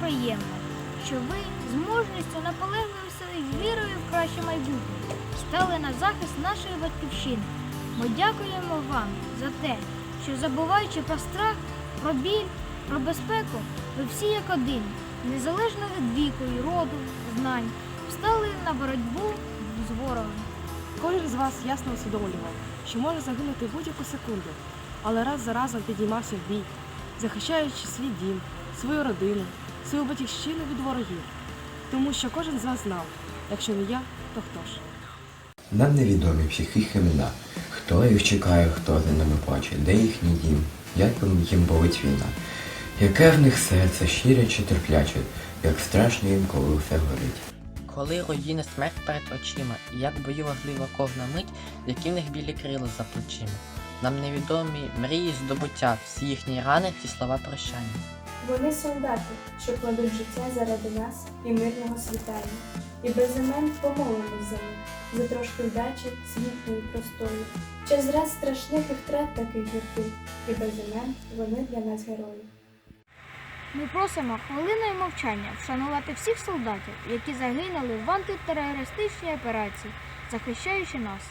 приємно, що ви з мужністю, наполегливістю і вірою в краще майбутнє стали на захист нашої батьківщини. Ми дякуємо вам за те, що забуваючи про страх, про біль, про безпеку, ви всі як один, незалежно від віку і роду, знань, встали на боротьбу з ворогом. Кожен з вас ясно усвідомлював, що може загинути будь-яку секунду, але раз за разом підіймався в бій, захищаючи свій дім, свою родину, свою батьківщину від ворогів. Тому що кожен з вас знав, якщо не я, то хто ж? Нам невідомі всіх їх імена. Хто їх чекає, хто за ними плаче, де їхній дім, як їм болить війна. Яке в них серце щире чи терпляче, як страшно їм, коли все горить. Коли руїни смерть перед очима, як бою важлива кожна мить, які в них білі крила за плечима. Нам невідомі мрії здобуття, всі їхні рани, ті слова прощання. Вони солдати, що кладуть життя заради нас і мирного світання. І без імен помолимось за них, за трошки вдачі, світлої і простої. Час раз страшних і втрат таких гірких, і без імен вони для нас герої. Ми просимо хвилиною мовчання вшанувати всіх солдатів, які загинули в антитерористичній операції, захищаючи нас.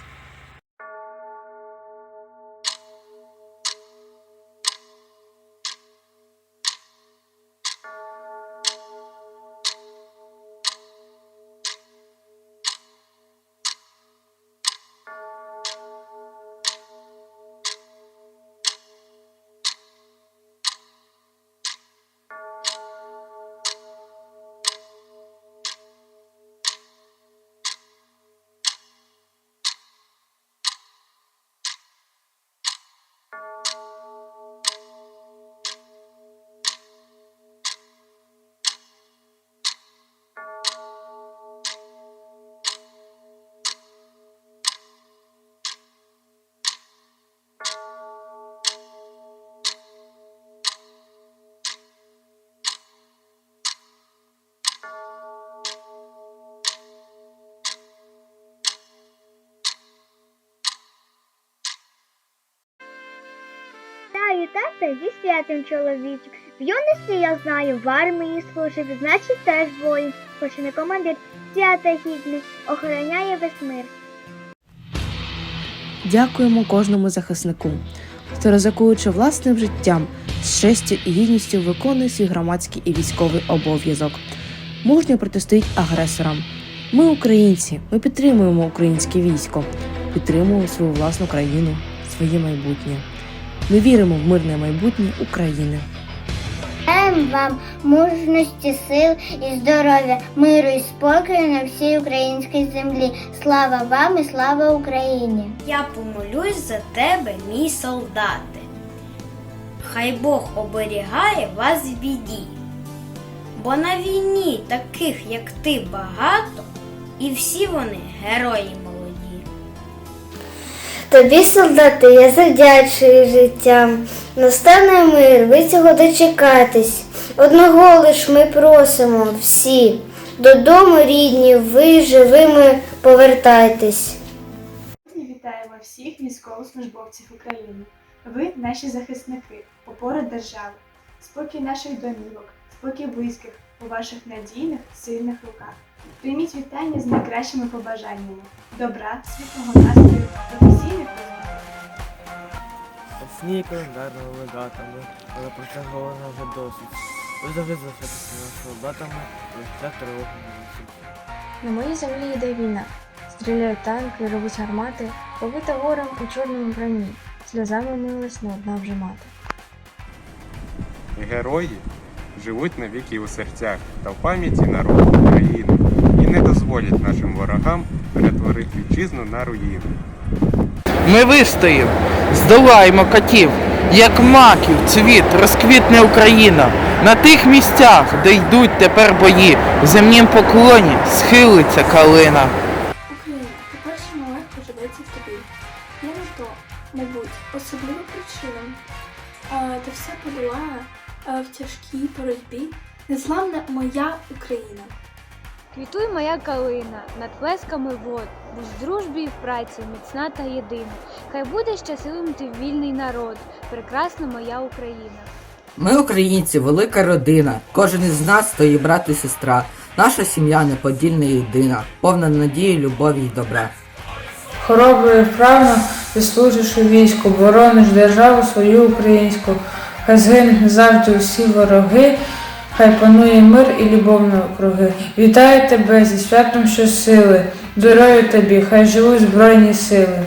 Тата зі святим. В юності я знаю, в армії служив, значить теж воїн, хоч не командир, свята гідний, охороняє весь мир. Дякуємо кожному захиснику, хто ризикуючи власним життям, з честю і гідністю виконує свій громадський і військовий обов'язок. Мужньо протистоїть агресорам. Ми українці, ми підтримуємо українське військо, підтримуємо свою власну країну, своє майбутнє. Ми віримо в мирне майбутнє України. Вам мужності, сил і здоров'я, миру і спокою на всій українській землі. Слава вам і слава Україні! Я помолюсь за тебе, мій солдате. Хай Бог оберігає вас в біді. Бо на війні таких, як ти, багато, і всі вони герої. Тобі, солдати, я завдячую життям. Настане мир, ви цього дочекатись. Одного лиш ми просимо всі. Додому, рідні, ви живими повертайтесь. Вітаємо всіх військовослужбовців України. Ви наші захисники, опора держави, спокій наших домівок, спокій близьких у ваших надійних, сильних руках. Прийміть вітання з найкращими побажаннями, добра, світлого настрою, професійних успіхів. Сні календарними датами, але протягувано вже досить. Ви завжди залишаєтеся солдатами, як тривогу не. На моїй землі йде війна. Стріляють танки, ревуть гармати, побита горем у чорному броні. Сльозами милась не одна вже мати. Герої живуть навіки у серцях та в пам'яті народу України дозволять нашим ворогам перетворити вітчизну на руїну. Ми вистоїмо, здолаємо катів, як маків цвіт розквітне Україна. На тих місцях, де йдуть тепер бої, в земнім поклоні схилиться калина. Україна, ти перший нелегко живеться в тобі. Я на то, мабуть, особлива причина. А, та все подолала а, в тяжкій боротьбі. Незламна моя Україна. Квітуй моя калина над плесками вод, будь в дружбі і в праці, міцна та єдина. Хай буде щасливим ти вільний народ, прекрасна моя Україна. Ми, українці, велика родина. Кожен із нас то брат і сестра. Наша сім'я неподільна і єдина, повна надії, любові й добра. Хоробро і вправно ти служиш у війську, борониш державу свою українську. Хай згинуть завжди усі вороги, хай панує мир і любов на округи. Вітаю тебе зі святом щосили, здоров'я тобі, хай живуть збройні сили.